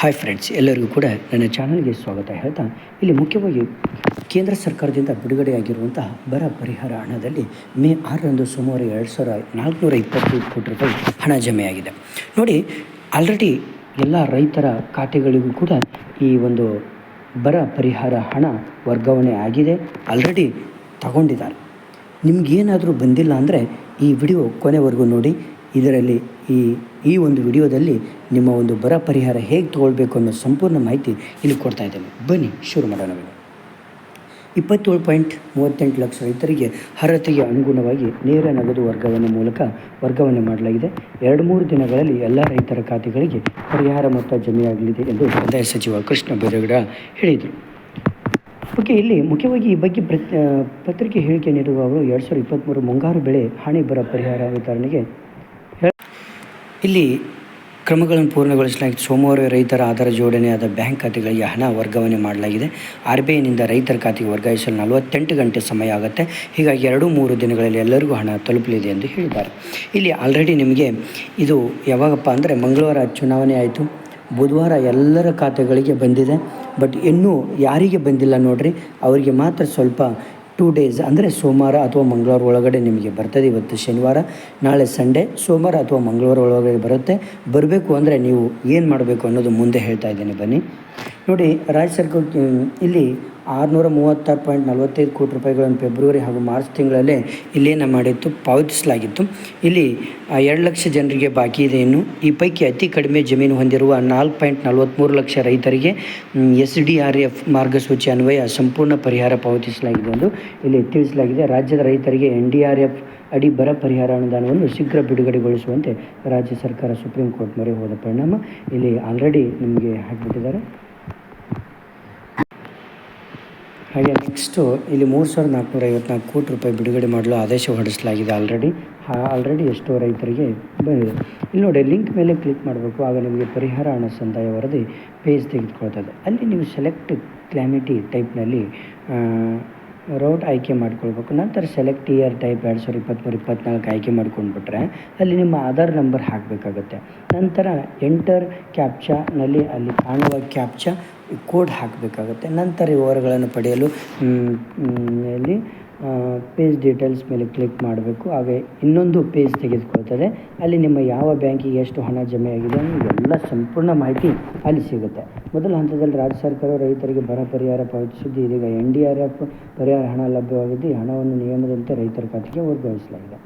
Hi friends ಎಲ್ಲರಿಗೂ ಕೂಡ ನನ್ನ ಚಾನಲ್ಗೆ ಸ್ವಾಗತ. ಹೇಳ್ತಾ, ಇಲ್ಲಿ ಮುಖ್ಯವಾಗಿ ಕೇಂದ್ರ ಸರ್ಕಾರದಿಂದ ಬಿಡುಗಡೆಯಾಗಿರುವಂತಹ ಬರ ಪರಿಹಾರ ಹಣದಲ್ಲಿ ಮೇ ಆರರಂದು ಸುಮಾರು ಎರಡು ಸಾವಿರ ನಾಲ್ಕುನೂರ ಇಪ್ಪತ್ತು ಕೋಟಿ ರೂಪಾಯಿ ಹಣ ಜಮೆಯಾಗಿದೆ. ನೋಡಿ ಆಲ್ರೆಡಿ ಎಲ್ಲ ರೈತರ ಖಾತೆಗಳಿಗೂ ಕೂಡ ಈ ಒಂದು ಬರ ಪರಿಹಾರ ಹಣ ವರ್ಗಾವಣೆ ಆಗಿದೆ ಆಲ್ರೆಡಿ ತಗೊಂಡಿದ್ದಾರೆ. ನಿಮಗೇನಾದರೂ ಬಂದಿಲ್ಲ ಅಂದರೆ ಈ ವಿಡಿಯೋ ಕೊನೆವರೆಗೂ ನೋಡಿ. ಇದರಲ್ಲಿ ಈ ಈ ಒಂದು ವಿಡಿಯೋದಲ್ಲಿ ನಿಮ್ಮ ಒಂದು ಬರ ಪರಿಹಾರ ಹೇಗೆ ತೊಗೊಳ್ಬೇಕು ಅನ್ನೋ ಸಂಪೂರ್ಣ ಮಾಹಿತಿ ಇಲ್ಲಿ ಕೊಡ್ತಾ ಇದ್ದೇನೆ. ಬನ್ನಿ, ಶುರು ಮಾಡೋಣ. ಇಪ್ಪತ್ತೇಳು ಪಾಯಿಂಟ್ ಮೂವತ್ತೆಂಟು ಲಕ್ಷ ರೈತರಿಗೆ ಅರ್ಹತೆಗೆ ಅನುಗುಣವಾಗಿ ನೇರ ನಗದು ವರ್ಗಾವಣೆ ಮೂಲಕ ವರ್ಗಾವಣೆ ಮಾಡಲಾಗಿದೆ. ಎರಡು ಮೂರು ದಿನಗಳಲ್ಲಿ ಎಲ್ಲ ರೈತರ ಖಾತೆಗಳಿಗೆ ಪರಿಹಾರ ಮೊತ್ತ ಜಮೆಯಾಗಲಿದೆ ಎಂದು ಕಂದಾಯ ಸಚಿವ ಕೃಷ್ಣ ಬೈರೇಗೌಡ ಹೇಳಿದರು. ಓಕೆ, ಇಲ್ಲಿ ಮುಖ್ಯವಾಗಿ ಈ ಬಗ್ಗೆ ಪ್ರತಿ ಪತ್ರಿಕೆ ಹೇಳಿಕೆ ನೀಡುವ ಅವರು, ಎರಡು ಸಾವಿರದ ಇಪ್ಪತ್ತ್ಮೂರು ಮುಂಗಾರು ಬೆಳೆ ಹಾನಿ ಬರ ಪರಿಹಾರ ವಿತರಣೆಗೆ ಇಲ್ಲಿ ಕ್ರಮಗಳನ್ನು ಪೂರ್ಣಗೊಳಿಸಲಾಗಿದೆ ಸೋಮವಾರ ರೈತರ ಆಧಾರ ಜೋಡಣೆಯಾದ ಬ್ಯಾಂಕ್ ಖಾತೆಗಳಿಗೆ ಹಣ ವರ್ಗಾವಣೆ ಮಾಡಲಾಗಿದೆ. ಆರ್ ಬಿ ಐನಿಂದ ರೈತರ ಖಾತೆಗೆ ವರ್ಗಾಯಿಸಲು ನಲವತ್ತೆಂಟು ಗಂಟೆ ಸಮಯ ಆಗುತ್ತೆ. ಹೀಗಾಗಿ ಎರಡು ಮೂರು ದಿನಗಳಲ್ಲಿ ಎಲ್ಲರಿಗೂ ಹಣ ತಲುಪಲಿದೆ ಎಂದು ಹೇಳಿದ್ದಾರೆ. ಇಲ್ಲಿ ಆಲ್ರೆಡಿ ನಿಮಗೆ ಇದು ಯಾವಾಗಪ್ಪ ಅಂದರೆ ಮಂಗಳವಾರ ಚುನಾವಣೆ ಆಯಿತು. ಬುಧವಾರ ಎಲ್ಲರ ಖಾತೆಗಳಿಗೆ ಬಂದಿದೆ. ಬಟ್ ಇನ್ನೂ ಯಾರಿಗೆ ಬಂದಿಲ್ಲ ನೋಡಿರಿ. ಅವರಿಗೆ ಮಾತ್ರ ಸ್ವಲ್ಪ ಟೂ ಡೇಸ್ ಅಂದರೆ ಸೋಮವಾರ ಅಥವಾ ಮಂಗಳವಾರ ಒಳಗಡೆ ನಿಮಗೆ ಬರ್ತದೆ. ಇವತ್ತು ಶನಿವಾರ, ನಾಳೆ ಸಂಡೇ, ಸೋಮವಾರ ಅಥವಾ ಮಂಗಳವಾರ ಒಳಗಡೆ ಬರುತ್ತೆ. ಬರಬೇಕು ಅಂದರೆ ನೀವು ಏನು ಮಾಡಬೇಕು ಅನ್ನೋದು ಮುಂದೆ ಹೇಳ್ತಾ ಇದ್ದೀನಿ. ಬನ್ನಿ. ನೋಡಿ ರಾಜ್ಯ ಸರ್ಕಾರ ಇಲ್ಲಿ ಆರುನೂರ ಮೂವತ್ತಾರು ಪಾಯಿಂಟ್ ನಲವತ್ತೈದು ಕೋಟಿ ರೂಪಾಯಿಗಳನ್ನು ಫೆಬ್ರವರಿ ಹಾಗೂ ಮಾರ್ಚ್ ತಿಂಗಳಲ್ಲೇ ಇಲ್ಲೇನು ಮಾಡಿತ್ತು ಪಾವತಿಸಲಾಗಿತ್ತು. ಇಲ್ಲಿ ಎರಡು ಲಕ್ಷ ಜನರಿಗೆ ಬಾಕಿ ಇದೆ ಇನ್ನು. ಈ ಪೈಕಿ ಅತಿ ಕಡಿಮೆ ಜಮೀನು ಹೊಂದಿರುವ ನಾಲ್ಕು ಪಾಯಿಂಟ್ ನಲವತ್ತ್ಮೂರು ಲಕ್ಷ ರೈತರಿಗೆ ಎಸ್ ಡಿ ಆರ್ ಎಫ್ ಮಾರ್ಗಸೂಚಿ ಅನ್ವಯ ಸಂಪೂರ್ಣ ಪರಿಹಾರ ಪಾವತಿಸಲಾಗಿದೆ ಎಂದು ಇಲ್ಲಿ ತಿಳಿಸಲಾಗಿದೆ. ರಾಜ್ಯದ ರೈತರಿಗೆ ಎನ್ ಡಿ ಆರ್ ಎಫ್ ಅಡಿ ಬರ ಪರಿಹಾರ ಅನುದಾನವನ್ನು ಶೀಘ್ರ ಬಿಡುಗಡೆಗೊಳಿಸುವಂತೆ ರಾಜ್ಯ ಸರ್ಕಾರ ಸುಪ್ರೀಂ ಕೋರ್ಟ್ ಮೊರೆ ಹೋದ ಪರಿಣಾಮ ಇಲ್ಲಿ ಆಲ್ರೆಡಿ ನಿಮಗೆ ಹಾಕಿಬಿಟ್ಟಿದ್ದಾರೆ. ಹಾಗೆ ನೆಕ್ಸ್ಟು ಇಲ್ಲಿ ಮೂರು ಸಾವಿರದ ನಾಲ್ಕುನೂರ ಐವತ್ನಾಲ್ಕು ಕೋಟಿ ರೂಪಾಯಿ ಬಿಡುಗಡೆ ಮಾಡಲು ಆದೇಶ ಹೊರಡಿಸಲಾಗಿದೆ ಆಲ್ರೆಡಿ ಆಲ್ರೆಡಿ ಎಷ್ಟೋ ರೈತರಿಗೆ ಬಂದಿದೆ. ಇಲ್ಲಿ ನೋಡಿ ಲಿಂಕ್ ಮೇಲೆ ಕ್ಲಿಕ್ ಮಾಡಬೇಕು, ಆಗ ನಿಮಗೆ ಪರಿಹಾರ ಹಣ ಸಂದಾಯ ವರದಿ ಪೇಜ್ ತೆಗೆದುಕೊಳ್ತದೆ. ಅಲ್ಲಿ ನೀವು ಸೆಲೆಕ್ಟ್ ಕ್ಲಾಮಿಟಿ ಟೈಪ್ನಲ್ಲಿ ರೌಟ್ ಆಯ್ಕೆ ಮಾಡ್ಕೊಳ್ಬೇಕು. ನಂತರ ಸೆಲೆಕ್ಟ್ ಇಯರ್ ಟೈಪ್ ಎರಡು ಸಾವಿರದ ಇಪ್ಪತ್ತ್ಮೂರು ಇಪ್ಪತ್ತ್ನಾಲ್ಕು ಆಯ್ಕೆ ಮಾಡ್ಕೊಂಡ್ಬಿಟ್ರೆ, ಅಲ್ಲಿ ನಿಮ್ಮ ಆಧಾರ್ ನಂಬರ್ ಹಾಕಬೇಕಾಗುತ್ತೆ. ನಂತರ ಎಂಟರ್ ಕ್ಯಾಪ್ಚಾನಲ್ಲಿ ಅಲ್ಲಿ ಕಾಣುವ ಕ್ಯಾಪ್ಚಾ ಕೋಡ್ ಹಾಕಬೇಕಾಗುತ್ತೆ. ನಂತರ ವಿವರಗಳನ್ನು ಪಡೆಯಲು ಅಲ್ಲಿ ಪೇಜ್ ಡೀಟೇಲ್ಸ್ ಮೇಲೆ ಕ್ಲಿಕ್ ಮಾಡಬೇಕು. ಹಾಗೆ ಇನ್ನೊಂದು ಪೇಜ್ ತೆಗೆದುಕೊಳ್ತದೆ. ಅಲ್ಲಿ ನಿಮ್ಮ ಯಾವ ಬ್ಯಾಂಕಿಗೆ ಎಷ್ಟು ಹಣ ಜಮೆಯಾಗಿದೆ ಎಲ್ಲ ಸಂಪೂರ್ಣ ಮಾಹಿತಿ ಅಲ್ಲಿ ಸಿಗುತ್ತೆ. ಮೊದಲ ಹಂತದಲ್ಲಿ ರಾಜ್ಯ ಸರ್ಕಾರವು ರೈತರಿಗೆ ಬರ ಪರಿಹಾರ ಪಾವತಿಸಿದ್ದು, ಇದೀಗ ಎನ್ ಡಿ ಆರ್ ಎಫ್ ಪರಿಹಾರ ಹಣ ಲಭ್ಯವಾಗಿದ್ದು ಹಣವನ್ನು ನಿಯಮದಂತೆ ರೈತರ ಖಾತೆಗೆ ವರ್ಗಾಯಿಸಲಾಗಿದೆ.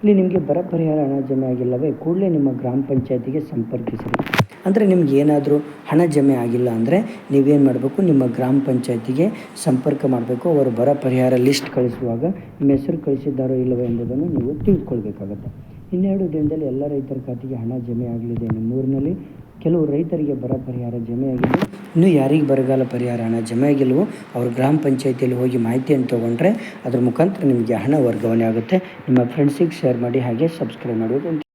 ಇಲ್ಲಿ ನಿಮಗೆ ಬರ ಪರಿಹಾರ ಹಣ ಜಮೆ ಆಗಿಲ್ಲವೇ ಕೂಡಲೇ ನಿಮ್ಮ ಗ್ರಾಮ ಪಂಚಾಯತಿಗೆ ಸಂಪರ್ಕಿಸಿರಿ. ಅಂದರೆ ನಿಮ್ಗೆ ಏನಾದರೂ ಹಣ ಜಮೆ ಆಗಿಲ್ಲ ಅಂದರೆ ನೀವೇನು ಮಾಡಬೇಕು? ನಿಮ್ಮ ಗ್ರಾಮ ಪಂಚಾಯತಿಗೆ ಸಂಪರ್ಕ ಮಾಡಬೇಕು. ಅವರು ಬರ ಪರಿಹಾರ ಲಿಸ್ಟ್ ಕಳಿಸುವಾಗ ನಿಮ್ಮ ಹೆಸರು ಕಳಿಸಿದ್ದಾರೋ ಇಲ್ಲವೋ ಎಂಬುದನ್ನು ನೀವು ತಿಳ್ಕೊಳ್ಬೇಕಾಗತ್ತೆ ಇನ್ನೆರಡು ದಿನದಲ್ಲಿ ಎಲ್ಲ ರೈತರ ಖಾತೆಗೆ ಹಣ ಜಮೆ ಆಗಲಿದೆ ನಿಮ್ಮೂರಿನಲ್ಲಿ ಕೆಲವು ರೈತರಿಗೆ ಬರ ಪರಿಹಾರ ಜಮೆ ಆಗಿದೆ ಇನ್ನು ಯಾರಿಗೆ ಬರಗಾಲ ಪರಿಹಾರ ಹಣ ಜಮೆ ಆಗಿಲ್ಲವೋ ಅವರು ಗ್ರಾಮ ಪಂಚಾಯತಿಯಲ್ಲಿ ಹೋಗಿ ಮಾಹಿತಿಯನ್ನು ತೊಗೊಂಡ್ರೆ ಅದ್ರ ಮುಖಾಂತರ ನಿಮಗೆ ಹಣ ವರ್ಗಾವಣೆ ಆಗುತ್ತೆ. ನಿಮ್ಮ ಫ್ರೆಂಡ್ಸಿಗೆ ಶೇರ್ ಮಾಡಿ ಹಾಗೆ ಸಬ್ಸ್ಕ್ರೈಬ್ ಮಾಡೋದು